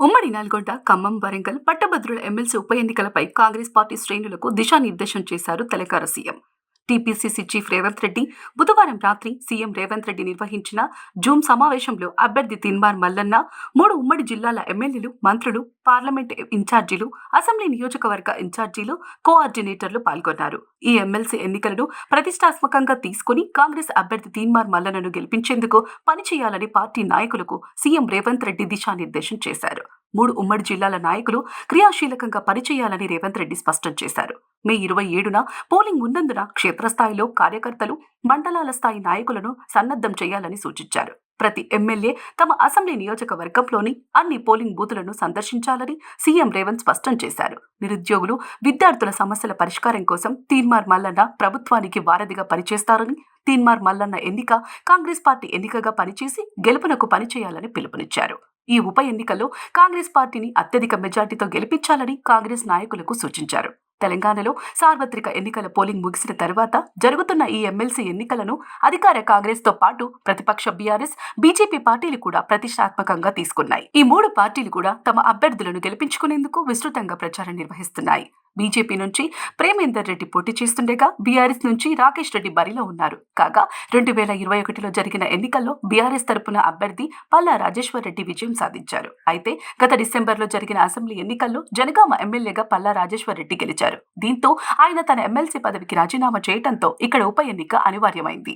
ఉమ్మడి నల్గొండ ఖమ్మం వరంగల్ పట్టభద్రుల ఎమ్మెల్సీ ఉప ఎన్నికలపై కాంగ్రెస్ పార్టీ శ్రేణులకు దిశానిర్దేశం చేశారు Telangana CM. TPCC chief Revanth Reddy బుధవారం రాత్రి సీఎం రేవంత్ రెడ్డి నిర్వహించిన జూమ్ సమావేశంలో అభ్యర్థి తిన్మార్ మల్లన్న మూడు ఉమ్మడి జిల్లాల ఎమ్మెల్యేలు మంత్రులు పార్లమెంట్ ఇన్ఛార్జీలు అసెంబ్లీ నియోజకవర్గ ఇన్ఛార్జీలు కోఆర్డినేటర్లు పాల్గొన్నారు. ఈ ఎమ్మెల్సీ ఎన్నికలను ప్రతిష్టాత్మకంగా తీసుకుని కాంగ్రెస్ అభ్యర్థి తీన్మార్ మల్లన్నను గెలిపించేందుకు పనిచేయాలని పార్టీ నాయకులకు సీఎం రేవంత్ రెడ్డి దిశానిర్దేశం చేశారు. మూడు ఉమ్మడి జిల్లాల నాయకులు క్రియాశీలకంగా పనిచేయాలని రేవంత్ రెడ్డి స్పష్టం చేశారు. మే ఇరవై ఏడున పోలింగ్ ఉన్నందున క్షేత్రస్థాయిలో కార్యకర్తలు మండలాల స్థాయి నాయకులను సన్నద్ధం చేయాలని సూచించారు. ప్రతి ఎమ్మెల్యే తమ అసెంబ్లీ నియోజకవర్గంలోని అన్ని పోలింగ్ బూతులను సందర్శించాలని సీఎం రేవంత్ స్పష్టం చేశారు. నిరుద్యోగులు విద్యార్థుల సమస్యల పరిష్కారం కోసం తీన్మార్ మల్లన్న ప్రభుత్వానికి వారధిగా పనిచేస్తారని తీన్మార్ మల్లన్న ఎన్నిక కాంగ్రెస్ పార్టీ ఎన్నికగా పనిచేసి గెలుపునకు పనిచేయాలని పిలుపునిచ్చారు. ఈ ఉప ఎన్నికల్లో కాంగ్రెస్ పార్టీని అత్యధిక మెజార్టీతో గెలిపించాలని కాంగ్రెస్ నాయకులకు సూచించారు. తెలంగాణలో సార్వత్రిక ఎన్నికల పోలింగ్ ముగిసిన తర్వాత జరుగుతున్న ఈ ఎమ్మెల్సీ ఎన్నికలను అధికార కాంగ్రెస్తో పాటు ప్రతిపక్ష బీఆర్ఎస్ బీజేపీ పార్టీలు కూడా ప్రతిష్టాత్మకంగా తీసుకున్నాయి. ఈ మూడు పార్టీలు కూడా తమ అభ్యర్థులను గెలిపించుకునేందుకు విస్తృతంగా ప్రచారం నిర్వహిస్తున్నాయి. బీజేపీ నుంచి ప్రేమేందర్ రెడ్డి పోటీ చేస్తుండగా బీఆర్ఎస్ నుంచి రాకేష్ రెడ్డి బరిలో ఉన్నారు. కాగా రెండు వేల ఇరవై ఒకటిలో జరిగిన ఎన్నికల్లో బీఆర్ఎస్ తరపున అభ్యర్థి పల్లా రాజేశ్వర్ రెడ్డి విజయం సాధించారు. అయితే గత డిసెంబర్లో జరిగిన అసెంబ్లీ ఎన్నికల్లో జనగామ ఎమ్మెల్యేగా పల్లా రాజేశ్వర్ రెడ్డి గెలిచారు. దీంతో ఆయన తన ఎమ్మెల్సీ పదవికి రాజీనామా చేయడంతో ఇక్కడ ఉప ఎన్నిక అనివార్యమైంది.